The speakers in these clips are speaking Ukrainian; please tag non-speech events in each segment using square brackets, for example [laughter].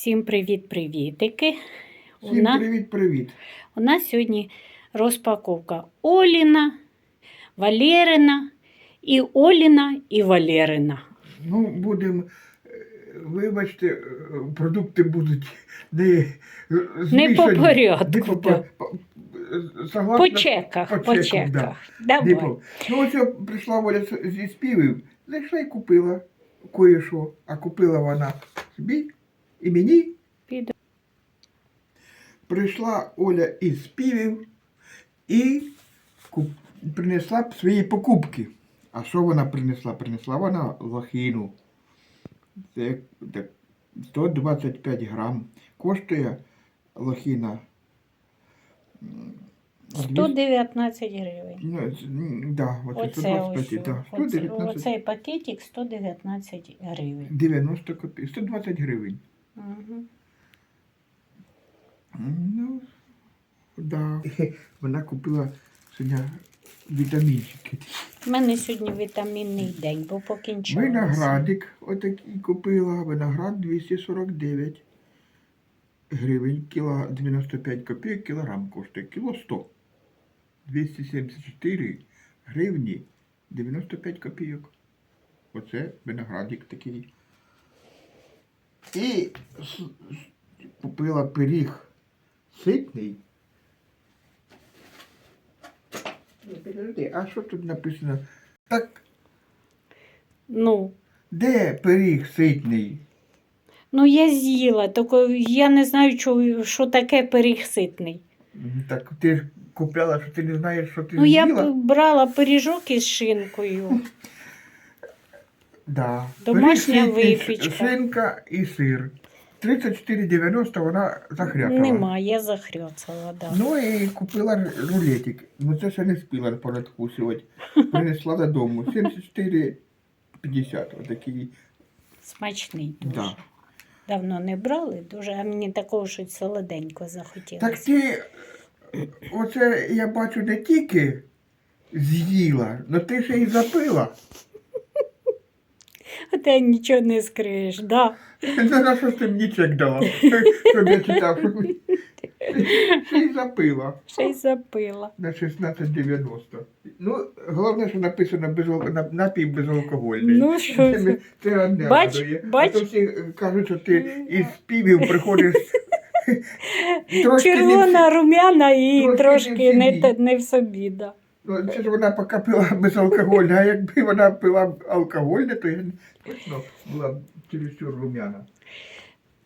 Всім привіт-привітики. У, Всім привіт-привіт. у нас сьогодні розпаковка Оліна, Валерина і Оліна і Валерина. Ну, будемо, е, вибачте, е, продукти будуть не Не по порядку. Не по, да. по, по, согласно, По чеках, по по чеках, чеках. да. Давай. по- Ну, ось я прийшла Оля зі співів, зайшла і купила кое-що, а купила вона собі і мені. Піду. Прийшла Оля із співів і куп... принесла б свої покупки. А що вона принесла? Принесла вона лохіну. Це 125 грам. Коштує лохіна. м, 119 гривень. Ну, да, оце Оце 125, да, 119, оцей пакетик 119 гривень. 90 копійок, 120 гривень. Угу. Ну, да. [laughs] Вона купила сьогодні вітамінчики. У мене сьогодні вітамінний день, бо покінчилося. Виноградик отакий купила. Виноград 249 гривень, кіло 95 копійок, кілограм коштує, кіло 100. 274 гривні 95 копійок. Оце виноградик такий. І купила пиріг ситний. А що тут написано? Так Ну, де пиріг ситний? ну я з'їла, тільки я не знаю, що, що таке пиріг ситний. Так ти ж купляла, що ти не знаєш, що ти Ну, я з'їла? б брала пиріжок із шинкою. [laughs] Да. Домашня випічка. Шинка і сир. 34,90 вона захряпала. Нема, я захряцала, да. Ну і купила рулетик. Ну це ще не спіла понадкусувати. Принесла додому. 74,50. Отакий. Смачний дуже. Да. Давно не брали, дуже, а мені такого щось солоденько захотілося. Так ти, оце я бачу не тільки з'їла, але ти ще й запила. А ти нічого не скриєш, да. Ну, на що ж ти мені чек дала? Щоб я читав, ще й запила. Ще й запила. На 16,90. Ну, головне, що написано на- напій безалкогольний. Ну, що це, це? це одне Бач, радує. бач. А то всі кажуть, що ти із співів приходиш трошки не Червона, в... румяна і трошки трошки не в не, собі. те- не в собі, да. Ну, це ж вона поки пила безалкогольне, а якби вона пила алкогольне, то я точно була б чересчур рум'яна.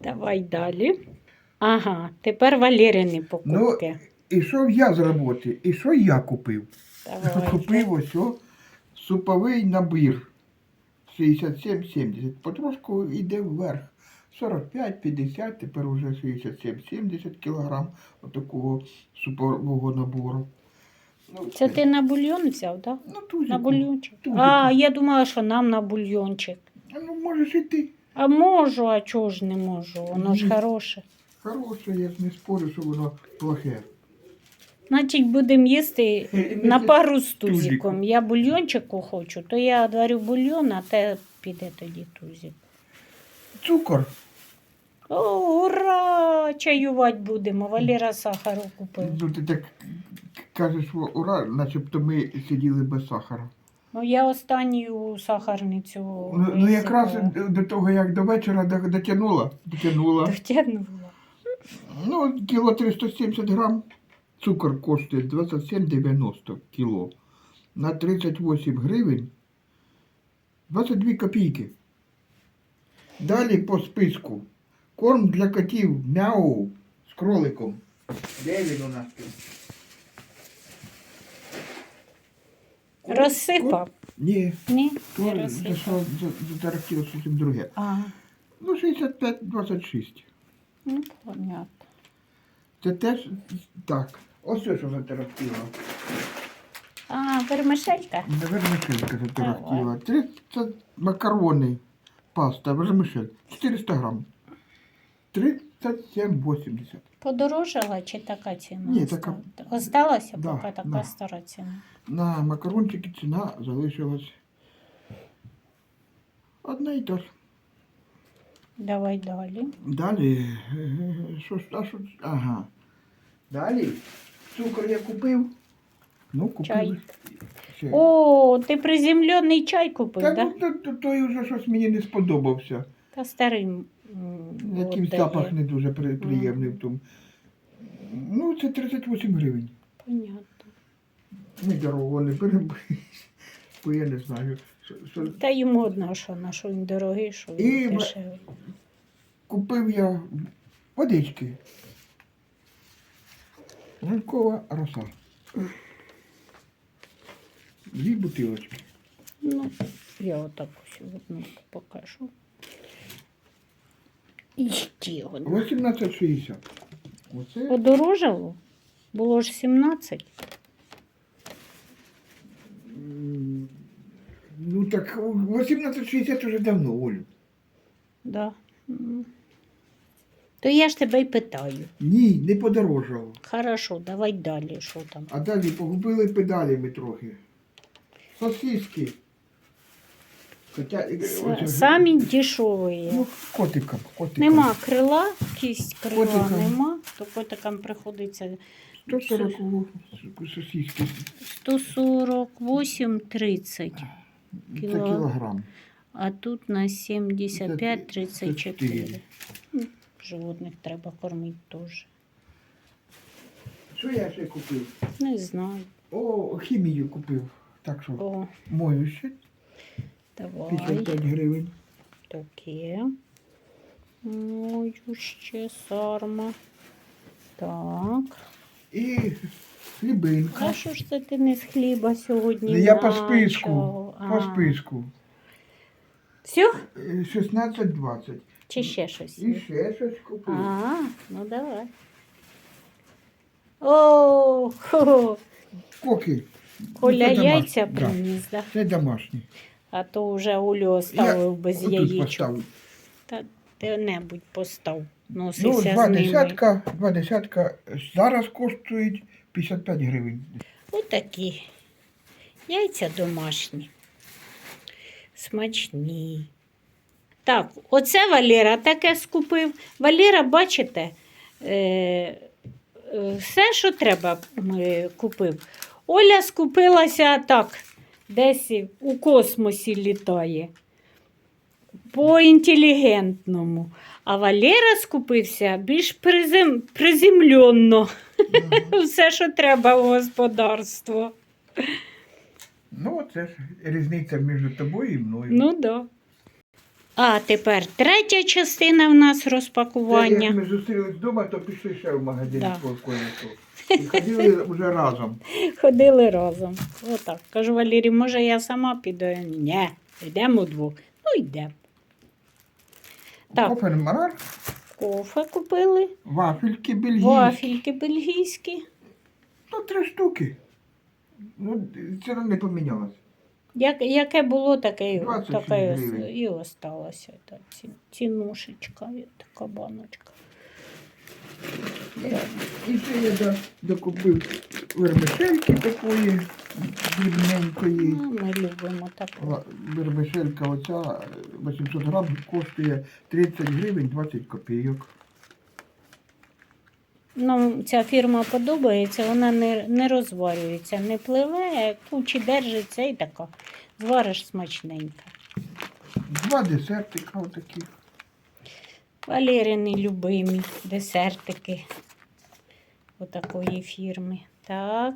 Давай далі. Ага, тепер Валерини Ну, покупки. ішов я з роботи, і що я купив? Давай. Купив ось о суповий набір 67-70. Потрошку йде вверх. 45-50, тепер уже 67-70 кілограм отакого супового набору. Ну, Це ти на бульйон взяв, так? Ну, тузику. На бульйончик. Тузику. А, я думала, що нам на бульйончик. А Ну, можеш і ти. А можу, а чого ж не можу? Воно ж Ні. хороше. Хороше, я ж не спорю, що воно плохе. Значить, будемо їсти [laughs] на пару з Тузиком. тузиком. Я бульйончику хочу, то я варю бульйон, а те піде тоді тузик. Цукор. О, ура! Чаювати будемо. Валера сахару купив. Ну, ти так кажеш, ура, начебто ми сиділи без сахара. Ну, я останню сахарницю. Ну, ну якраз до того, як до вечора дотягнула. Дотягнула. Дотягнула. Ну, кіло 370 грам. Цукор коштує 27,90 кіло. На 38 гривень 22 копійки. Далі по списку. Корм для котів мяу з кроликом. Де він у нас тут? Розсипав? Ні, Ні, то не за розсипав. що за- затарахтіло зовсім друге. А, Ну, 65-26. ну, понятно. Це теж так. Ось що затарахтіло. А, вермишелька? Вермишелька затарахтіла. 30 макарони. Паста, вермишель. 400 грам. 37,80. Подорожала чи така ціна? Ні, така. Осталася Да, поки така да. стара ціна. На макарончики ціна залишилась одна і та ж. Давай далі. Далі. е, Що ж, а що? ж- Ага. Далі. Цукор я купив. Ну, купив. Чай. Ще. О, ти приземлений чай купив, Та так? Да? ну, то, то, той вже щось мені не сподобався. Та старий. М, Якийсь отдає. запах не дуже при- приємний в тому. Ну, це 38 гривень. Понятно. Не дорого не беремо. Бо я не знаю. Що, що... Та йому одно, що на що він дорогий, що І він в- дешевий. Купив я водички. Ранкова роса. Дві бутилочки. Ну, я отак ось одну покажу. І ще одну. 18,60. Оце Подорожало? Було ж 17. м, ну так 18,60 вже давно, Олю. Да. М. То я ж тебе й питаю. Ні, не подорожало. Хорошо, давай далі, що там. А далі погубили педалями трохи. Сосиски. Хоча, оце- Самі дешеві. Ну, котиком, котиком. Нема крила, кість крила Котикам. нема, то котикам приходиться 140 сосиски. 148,30, Це Кіло. кілограм. а тут на 75,34. 34. Ну, Животних треба кормити теж. Що я ще купив? Не знаю. О, хімію купив. Так що, О, мою ще давай. 55 гривень. Таке. Мою ще сарма. Так. І хлібинка. А що ж це ти не з хліба сьогодні? Ну, Я по списку. начав? По списку. Все? Е, 16-20. Чи ще щось? І ще щось купив. А, ну давай. О, хо, Коки. Коля Ну, яйця домашні, да. приніс, да? Це домашні. А то вже Олю оставив без яєчок. Та де-небудь постав. Ну, Носився два з ними. десятка, два десятка зараз коштують 55 гривень. Отакі. Яйця домашні. Смачні. Так, оце Валера таке скупив. Валера, бачите, е, е, все, що треба, е, купив. Оля скупилася так, десь у космосі літає. По-інтелігентному. А Валера скупився більш призем... приземленно. [laughs] Все, що треба у господарство. Ну, це ж різниця між тобою і мною. Ну да. А тепер третя частина в нас розпакування. як ми зустрілись вдома, то пішли ще в магазин Да. по. [laughs] І ходили вже разом. Ходили разом. Отак. Кажу Валерій, може я сама піду? Ні, йдемо вдвох. Ну йдемо. Так. Кофе Кофе купили, вафельки бельгійські. вафельки бельгійські. Ну, три штуки. Ну, ціна не помінялась. Як, яке було, таке, і- 26 таке і ос- гривень. і осталося. Та, ці, цінушечка, і така баночка. І ще я до- докупив вермишельки такої дрібненької. Ну, ми любимо таку. Ла- Вермишелька оця е, 800 грам коштує 30 гривень 20 копійок. Ну, ця фірма подобається, вона не, не розварюється, не пливе, кучі держиться і така. Звариш смачненько. Два десертика отакі. Валерини любимі десертики отакої фірми. Так.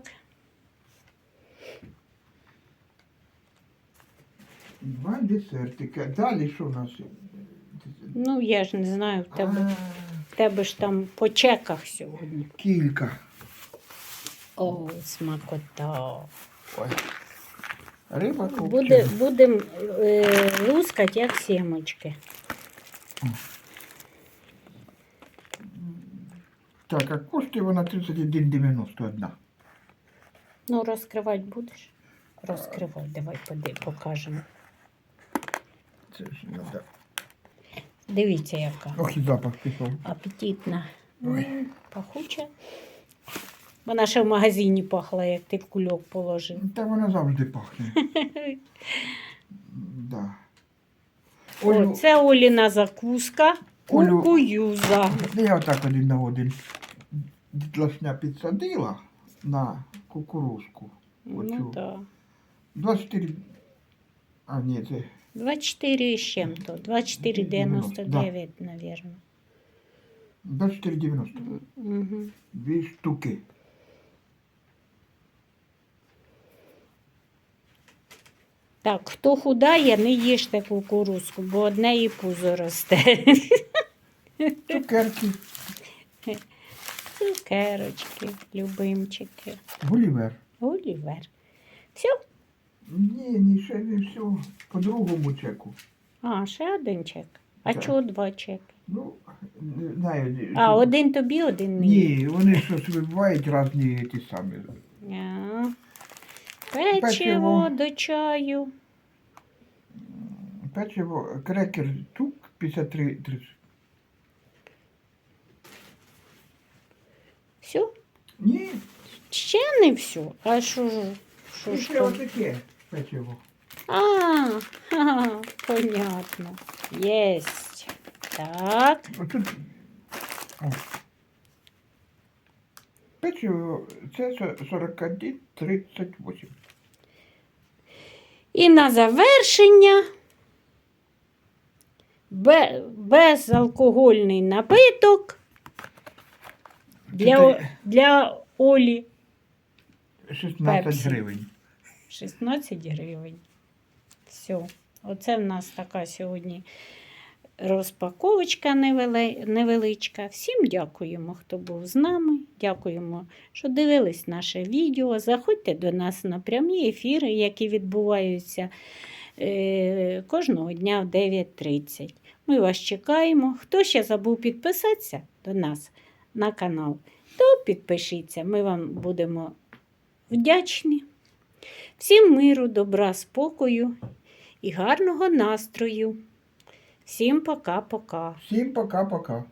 Два десертика. Далі що у нас? Ну, я ж не знаю, в тебе, А, в тебе ж там по чеках сьогодні. Кілька. О, смакота. Ой. Риба Буде, будемо е, лускати, як сімочки. Так, а коштує вона 31,91. Ну, розкривати будеш? Розкривай, давай поди, покажемо. Це ж надо. Дивіться, яка. Ох, і запах пішов. Апетитна. Ой. Пахуча. Вона ще в магазині пахла, як ти в кульок положив. Та вона завжди пахне. [laughs] Да. Олю, О, це Оліна закуска. Олю- Кукуюза. я отак один на один дітлашня підсадила на кукурузку. Ну Оцю. так. 24, а ні, це 24 з чим-то. 24,99, мабуть. 24,90. Угу. Дві штуки. Так, хто худає, не їжте кукурузку, бо одне і пузо росте. Цукерки, Цукерочки, любимчики. гулівер. Олівер. Все? Ні, ні, ще не все. По другому чеку. А, ще один чек. А Так. чого два чеки? Ну, не знаю. А, що- один тобі, один мені. Ні, вони щось вибивають різні ті самі. А. Печиво Печиво. до чаю. Печиво, крекер, тук 53 30. Все? Ні, Ще не все. А що ж? Що ж ще там? отаке печиво. А, ха, [laughs] понятно. Єсть. Так. Отут. О. Печиво, це 41,38. І на завершення безалкогольний напиток для, для Олі 16 Пепсі. гривень. 16 гривень. Все. Оце в нас така сьогодні розпаковочка невеличка. Всім дякуємо, хто був з нами. Дякуємо, що дивились наше відео. Заходьте до нас на прямі ефіри, які відбуваються е, кожного дня в 9.30. Ми вас чекаємо. Хто ще забув підписатися до нас на канал, то підпишіться. Ми вам будемо вдячні. Всім миру, добра, спокою і гарного настрою. Всім пока-пока. Всім пока-пока.